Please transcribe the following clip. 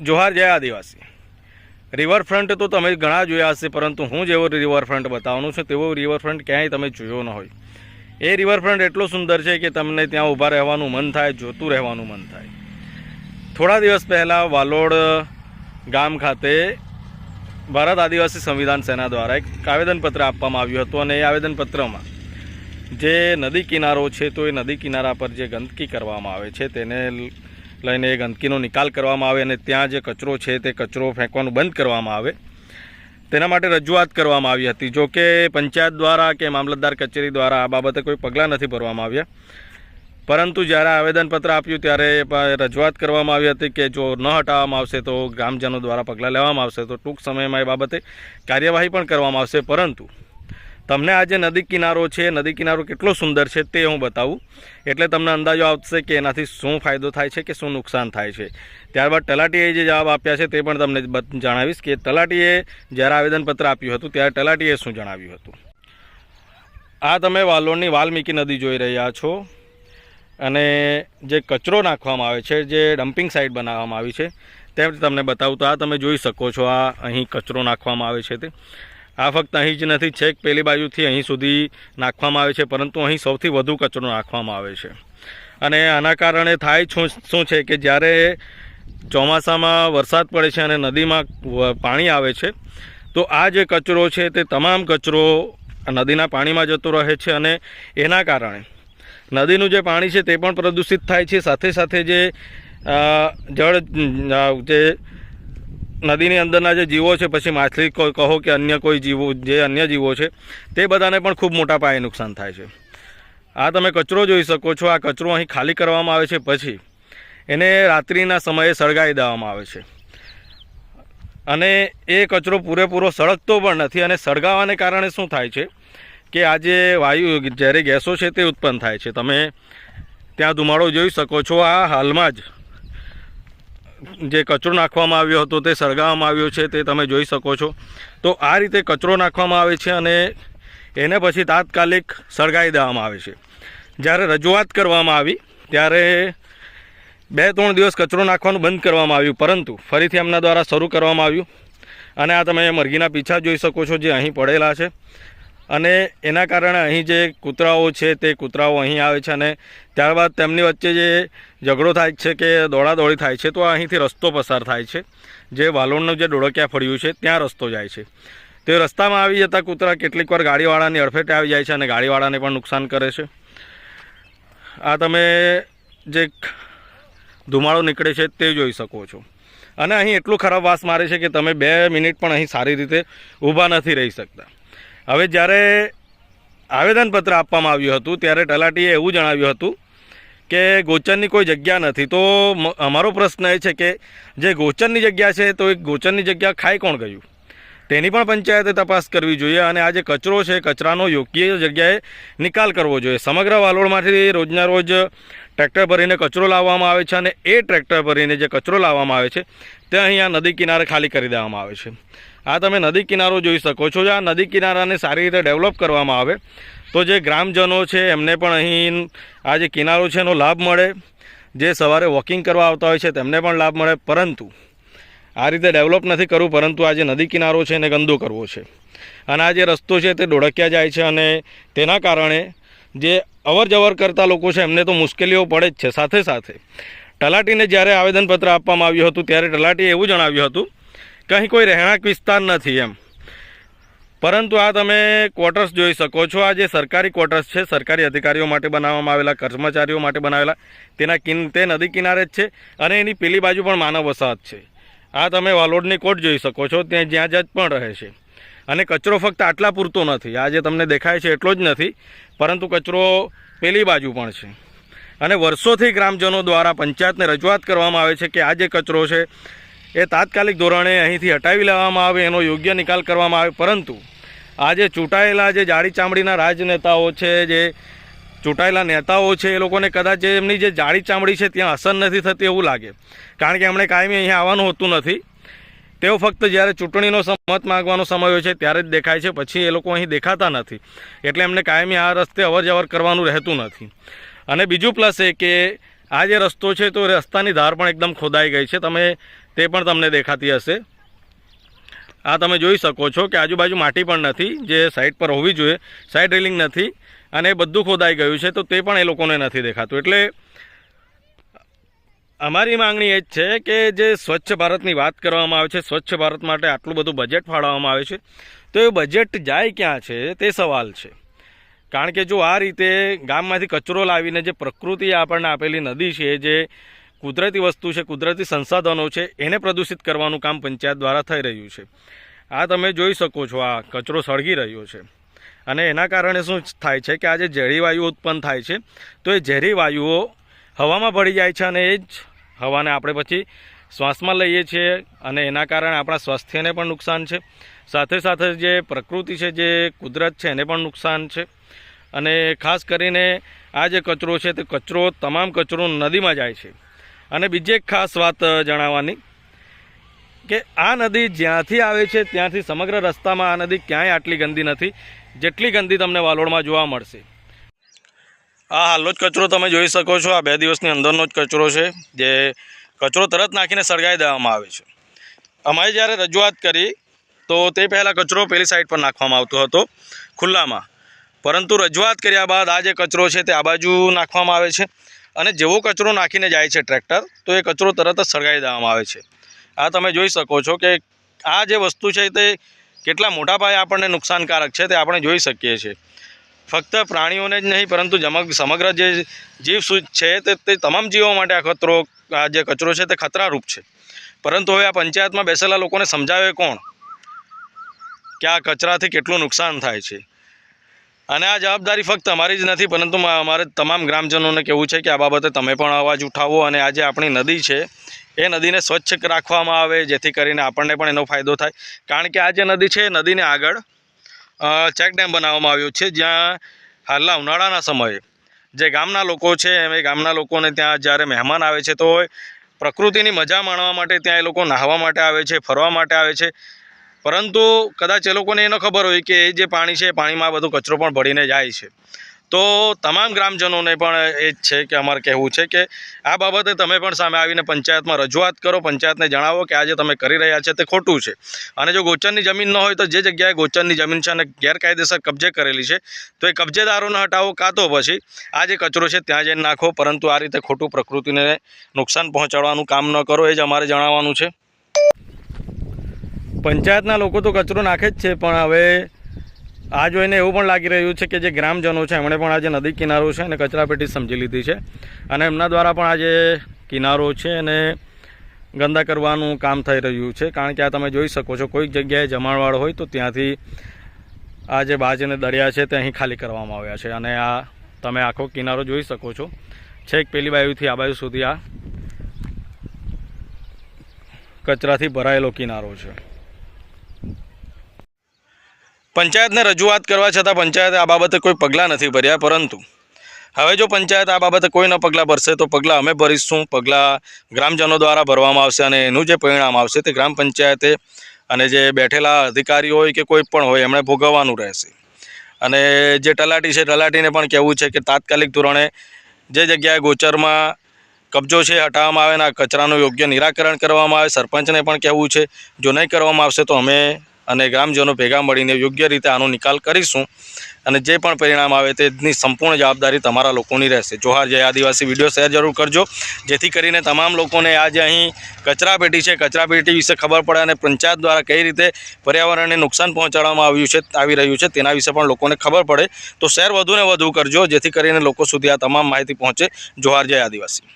જોહાર જય આદિવાસી. રિવરફ્રન્ટ તો તમે ઘણા જોયા હશે, પરંતુ હું જેવો રિવરફ્રન્ટ બતાવવાનું છું, તેવો રિવરફ્રન્ટ ક્યાંય તમે જોયો ન હોય. એ રિવરફ્રન્ટ એટલો સુંદર છે કે તમને ત્યાં ઊભા રહેવાનું મન થાય, જોતું રહેવાનું મન થાય. થોડા દિવસ પહેલાં વાલોડ ગામ ખાતે ભારત આદિવાસી સંવિધાન સેના દ્વારા એક આવેદનપત્ર આપવામાં આવ્યું હતું અને એ આવેદનપત્રમાં જે નદી કિનારો છે, તો એ નદી કિનારા પર જે ગંદકી કરવામાં આવે છે, તેને લઈને એ ગંદકીનો નિકાલ કરવામાં આવે અને ત્યાં જે કચરો છે તે કચરો ફેંકવાનું બંધ કરવામાં આવે. તેના માટે રજૂઆત કરવામાં આવી હતી. જો કે પંચાયત દ્વારા કે મામલતદાર કચેરી દ્વારા આ બાબતે કોઈ પગલાં નથી ભરવામાં આવ્યા. પરંતુ જ્યારે આવેદનપત્ર આપ્યું ત્યારે રજૂઆત કરવામાં આવી હતી કે જો ન હટાવવામાં આવશે તો ગ્રામજનો દ્વારા પગલાં લેવામાં આવશે. તો ટૂંક સમયમાં એ બાબતે કાર્યવાહી પણ કરવામાં આવશે. પરંતુ તમને આ જે નદી કિનારો છે, નદી કિનારો કેટલો સુંદર છે તે હું બતાવું. એટલે તમને અંદાજો આવશે કે એનાથી શું ફાયદો થાય છે કે શું નુકસાન થાય છે. ત્યારબાદ તલાટીએ જે જવાબ આપ્યા છે તે પણ તમને જણાવીશ કે તલાટીએ જ્યારે આવેદનપત્ર આપ્યું હતું ત્યારે તલાટીએ શું જણાવ્યું હતું. આ તમે વાલોડની વાલ્મીકી નદી જોઈ રહ્યા છો. અને જે કચરો નાખવામાં આવે છે, જે ડમ્પિંગ સાઇટ બનાવવામાં આવી છે તેમ તમને બતાવું તો આ તમે જોઈ શકો છો, આ અહીં કચરો નાખવામાં આવે છે તે. આ ફક્ત અહીં જ નથી, છેક પેલી બાજુથી અહીં સુધી નાખવામાં આવે છે, પરંતુ અહીં સૌથી વધુ કચરો નાખવામાં આવે છે. અને આના કારણે થાય શું છે કે જ્યારે ચોમાસામાં વરસાદ પડે છે અને નદીમાં પાણી આવે છે, તો આ જે કચરો છે તે તમામ કચરો નદીના પાણીમાં જતો રહે છે અને એના કારણે નદીનું જે પાણી છે તે પણ પ્રદૂષિત થાય છે. સાથે સાથે જે જળ જે નદીની અંદરના જે જીવો છે, પછી માછલી કોઈ કહો કે અન્ય કોઈ જીવો, જે અન્ય જીવો છે, તે બધાને પણ ખૂબ મોટા પાયે નુકસાન થાય છે. આ તમે કચરો જોઈ શકો છો, આ કચરો અહીં ખાલી કરવામાં આવે છે, પછી એને રાત્રિના સમયે સળગાવી દેવામાં આવે છે. અને એ કચરો પૂરેપૂરો સળગતો પણ નથી અને સળગાવાને કારણે શું થાય છે કે આ જે વાયુ, જ્યારે ગેસો છે, તે ઉત્પન્ન થાય છે. તમે ત્યાં ધુમાડો જોઈ શકો છો, આ હાલમાં જ જે કચરો નાખવામાં આવ્યો હતો તે સળગાવવામાં આવ્યો છે તે તમે જોઈ શકો છો. તો આ રીતે કચરો નાખવામાં આવે છે અને એને પછી તાત્કાલિક સળગાવી દેવામાં આવે છે. જ્યારે રજૂઆત કરવામાં આવી, ત્યારે બે ત્રણ દિવસ કચરો નાખવાનું બંધ કરવામાં આવ્યું, પરંતુ ફરીથી એમના દ્વારા શરૂ કરવામાં આવ્યું. અને આ તમે મરઘીના પીછા જોઈ શકો છો જે અહીં પડેલા છે. અને એના કારણે અહીં જે કૂતરાઓ છે તે કૂતરાઓ અહીં આવે છે અને ત્યારબાદ તેમની વચ્ચે જે ઝઘડો થાય છે કે દોડાદોડી થાય છે, તો અહીંથી રસ્તો પસાર થાય છે. જે વાલોડનું જે ડોળકિયા ફળ્યું છે, ત્યાં રસ્તો જાય છે. તે રસ્તામાં આવી જતા કૂતરા કેટલીક વાર ગાડીવાળાની અડફેટે આવી જાય છે અને ગાડીવાળાને પણ નુકસાન કરે છે. આ તમે જે ધુમાડો નીકળે છે તે જોઈ શકો છો. અને અહીં એટલું ખરાબ વાસ મારે છે કે તમે બે મિનિટ પણ અહીં સારી રીતે ઊભા નથી રહી શકતા. હવે જ્યારે આવેદનપત્ર આપવામાં આવ્યું હતું, ત્યારે તલાટીએ એવું જણાવ્યું હતું કે ગોચરની કોઈ જગ્યા નથી. તો અમારો પ્રશ્ન એ છે કે જે ગોચરની જગ્યા છે, તો એ ગોચરની જગ્યા ખાઈ કોણ ગયું? તેની પણ પંચાયતે તપાસ કરવી જોઈએ અને આ જે કચરો છે, કચરાનો યોગ્ય જગ્યાએ નિકાલ કરવો જોઈએ. સમગ્ર વાલોડમાંથી રોજના રોજ ટ્રેક્ટર ભરીને કચરો લાવવામાં આવે છે અને એ ટ્રેક્ટર ભરીને જે કચરો લાવવામાં આવે છે, તે અહીંયા નદી કિનારે ખાલી કરી દેવામાં આવે છે. આ તમે નદી કિનારો જોઈ શકો છો આ નદી કિનારાને સારી રીતે ડેવલપ કરવામાં આવે. તો જે ગ્રામજનો છે, એમને પણ અહીં આ જે કિનારો છે, એનો લાભ મળે. જે સવારે વોકિંગ કરવા આવતા હોય છે, તેમને પણ લાભ મળે. પરંતુ આ રીતે ડેવલપ નથી કરવું, પરંતુ આ જે નદી કિનારો છે, એને ગંદો કરવો છે. અને આ જે રસ્તો છે, તે ડોળક્યા જાય છે અને તેના કારણે જે અવર જવર કરતા લોકો છે, એમને તો મુશ્કેલીઓ પડે જ છે. સાથે સાથે તલાટીને જ્યારે આવેદનપત્ર આપવામાં આવ્યું હતું, ત્યારે તલાટીએ એવું જણાવ્યું હતું કે અહીં કોઈ રહેણાંક વિસ્તાર નથી એમ. પરંતુ આ તમે ક્વાર્ટર્સ જોઈ શકો છો. આ જે સરકારી ક્વાર્ટર્સ છે, સરકારી અધિકારીઓ માટે બનાવવામાં આવેલા, કર્મચારીઓ માટે બનાવેલા, તેના કિન, તે નદી કિનારે જ છે અને એની પેલી બાજુ પણ માનવ વસાહત છે. આ તમે વાલોડની કોટ જોઈ શકો છો. ત્યાં જ્યાં જજ પણ રહે છે. અને કચરો ફક્ત આટલા પૂરતો નથી. આ જે તમને દેખાય છે એટલો જ નથી, પરંતુ કચરો પેલી બાજુ પણ છે. અને વર્ષોથી ગ્રામજનો દ્વારા પંચાયતને રજૂઆત કરવામાં આવે છે કે આ જે કચરો છે એ તાત્કાલિક ધોરણે અહીંથી હટાવી લેવામાં આવે, એનો યોગ્ય નિકાલ કરવામાં આવે. પરંતુ આજે ચૂંટાયેલા જે જાડી ચામડીના રાજનેતાઓ છે, જે ચૂંટાયેલા નેતાઓ છે, એ લોકોને કદાચ એમની જે જાડી ચામડી છે, ત્યાં અસર નથી થતી એવું લાગે. કારણ કે એમણે કાયમી અહીંયા આવવાનું હોતું નથી. તેઓ ફક્ત જ્યારે ચૂંટણીનો મત માગવાનો સમય હોય છે, ત્યારે જ દેખાય છે. પછી એ લોકો અહીં દેખાતા નથી. એટલે એમને કાયમી આ રસ્તે અવર કરવાનું રહેતું નથી. અને બીજું પ્લસ એ કે આ જે રસ્તો છે, તો રસ્તાની ધાર પણ એકદમ ખોદાઈ ગઈ છે. તમે તે પણ તમને દેખાતી હશે. આ તમે જોઈ શકો છો કે આજુબાજુ માટી પણ નથી, જે સાઈડ પર હોવી જોઈએ. સાઈડ રેલિંગ નથી અને બધું ખોદાઈ ગયું છે, તો તે પણ એ લોકોને નથી દેખાતું. એટલે અમારી માંગણી એ જ છે કે જે સ્વચ્છ ભારતની વાત કરવામાં આવે છે, સ્વચ્છ ભારત માટે આટલું બધું બજેટ ફાળવવામાં આવે છે, તો એ બજેટ જાય ક્યાં છે, તે સવાલ છે. કારણ કે જો આ રીતે ગામમાંથી કચરો લાવીને જે પ્રકૃતિ આપણને આપેલી નદી છે, જે કુદરતી વસ્તુ છે, કુદરતી સંસાધનો છે, એને પ્રદૂષિત કરવાનું કામ પંચાયત દ્વારા થઈ રહ્યું છે. આ તમે જોઈ શકો છો, આ કચરો સળગી રહ્યો છે. અને એના કારણે શું થાય છે કે આ જે ઝેરી વાયુઓ ઉત્પન્ન થાય છે. તો એ ઝેરી વાયુઓ હવામાં ભળી જાય છે અને એ જ હવાને આપણે પછી શ્વાસમાં લઈએ છીએ અને એના કારણે આપણા સ્વાસ્થ્યને પણ નુકસાન છે. સાથે સાથે જે પ્રકૃતિ છે, જે કુદરત છે, એને પણ નુકસાન છે. અને ખાસ કરીને આ જે કચરો છે, તે કચરો તમામ કચરો નદીમાં જાય છે. અને બીજી એક ખાસ વાત જણાવવાની કે આ નદી જ્યાંથી આવે છે, ત્યાંથી સમગ્ર રસ્તામાં આ નદી ક્યાંય આટલી ગંદી નથી, જેટલી ગંદી તમને વાલોડમાં જોવા મળશે. આ હાલનો જ કચરો તમે જોઈ શકો છો, આ બે દિવસની અંદરનો જ કચરો છે, જે કચરો તરત નાખીને સળગાવી દેવામાં આવે છે. અમારે જ્યારે રજૂઆત કરી, તો તે પહેલાં કચરો પેલી સાઈડ પર નાખવામાં આવતો હતો, ખુલ્લામાં. પરંતુ રજૂઆત કર્યા બાદ આ જે કચરો છે તે આ બાજુ નાખવામાં આવે છે. અને જેવો કચરો નાખીને જાય છે ટ્રેક્ટર, તો એ કચરો તરત જ સળગાવી દેવામાં આવે છે. આ તમે જોઈ શકો છો કે આ જે વસ્તુ છે તે કેટલા મોટા પાયે આપણને નુકસાનકારક છે તે આપણે જોઈ શકીએ છીએ. ફક્ત પ્રાણીઓને જ નહીં, પરંતુ સમગ્ર જે જીવ સુ, છે તે તે તમામ જીવો માટે આ ખતરો આ જે કચરો છે તે ખતરારૂપ છે. પરંતુ હવે આ પંચાયતમાં બેસેલા લોકોને સમજાવે કોણ? કે આ કચરાથી કેટલું નુકસાન થાય છે? અને આ જવાબદારી ફક્ત અમારી જ નથી, પરંતુ અમારે તમામ ગ્રામજનોને કહેવું છે કે આ બાબતે તમે પણ અવાજ ઉઠાવો અને આજે આપણી નદી છે, એ નદીને સ્વચ્છ રાખવામાં આવે, જેથી કરીને આપણને પણ એનો ફાયદો થાય. કારણ કે આ જે નદી છે નદીને આગળ ચેક ડેમ બનાવવામાં આવ્યો છે, જ્યાં હાલના ઉનાળાના સમયે જે ગામના લોકો છે એ ગામના લોકોને ત્યાં જ્યારે મહેમાન આવે છે, તો પ્રકૃતિની મજા માણવા માટે ત્યાં એ લોકો નાહવા માટે આવે છે, ફરવા માટે આવે છે. પરંતુ કદાચ એ લોકોને એ ન ખબર હોય કે જે પાણી છે એ પાણીમાં બધો કચરો પણ ભળીને જાય છે. તો તમામ ગ્રામજનોને પણ એ જ છે કે અમારે કહેવું છે કે આ બાબતે તમે પણ સામે આવીને પંચાયતમાં રજૂઆત કરો, પંચાયતને જણાવો કે આ જે તમે કરી રહ્યા છે તે ખોટું છે. અને જો ગોચરની જમીન ન હોય તો જે જગ્યાએ ગોચરની જમીન છે અને ગેરકાયદેસર કબજે કરેલી છે, તો એ કબજેદારોને હટાવો કાં તો પછી આ જે કચરો છે ત્યાં જઈને નાખો. પરંતુ આ રીતે ખોટું પ્રકૃતિને નુકસાન પહોંચાડવાનું કામ ન કરો, એ જ અમારે જણાવવાનું છે. પંચાયતના લોકો તો કચરો નાખે જ છે, પણ હવે આ જોઈને એવું પણ લાગી રહ્યું છે કે જે ગ્રામજનો છે, એમણે પણ આ જે નદી કિનારો છે એને કચરાપેટી સમજી લીધી છે. અને એમના દ્વારા પણ આ જે કિનારો છે એને ગંદા કરવાનું કામ થઈ રહ્યું છે. કારણ કે આ તમે જોઈ શકો છો, કોઈક જગ્યાએ જમાણવાળ હોય તો ત્યાંથી આ જે બાજ અને દરિયા છે તે અહીં ખાલી કરવામાં આવ્યા છે. અને આ તમે આખો કિનારો જોઈ શકો છો. છેક પેલી બાજુથી આ બાજુ સુધી આ કચરાથી ભરાયેલો કિનારો છે. પંચાયતને રજૂઆત કરવા છતાં પંચાયતે આ બાબતે કોઈ પગલાં નથી ભર્યા, પરંતુ હવે જો પંચાયત આ બાબતે કોઈ ન પગલાં ભરશે, તો પગલાં અમે ભરીશું. પગલાં ગ્રામજનો દ્વારા ભરવામાં આવશે અને એનું જે પરિણામ આવશે તે ગ્રામ પંચાયતે અને જે બેઠેલા અધિકારીઓ હોય કે કોઈ પણ હોય, એમણે ભોગવવાનું રહેશે. અને જે તલાટી છે, તલાટીને પણ કહેવું છે કે તાત્કાલિક ધોરણે જે જગ્યાએ ગોચરમાં કબજો છે હટાવવામાં આવે અને કચરાનું યોગ્ય નિરાકરણ કરવામાં આવે. સરપંચને પણ કહેવું છે, જો નહીં કરવામાં આવશે તો અમે અને ગ્રામજનો ભેગા મળીને યોગ્ય રીતે આનો નિકાલ કરીશું અને જે પણ પરિણામ આવે તેની સંપૂર્ણ જવાબદારી તમારા લોકોની રહેશે. જોહાર જય આદિવાસી. વીડિયો શેર જરૂર કરજો. જેથી કરીને તમામ લોકોને આજે અહીં કચરાપેટી છે. કચરાપેટી વિશે ખબર પડે અને પંચાયત દ્વારા કઈ રીતે પર્યાવરણને નુકસાન પહોંચાડવામાં આવ્યું છે, આવી રહ્યું છે તેના વિશે પણ લોકોને ખબર પડે. તો શેર વધુને વધુ કરજો. જેથી કરીને લોકો સુધી આ તમામ માહિતી પહોંચે. જોહાર જય આદિવાસી.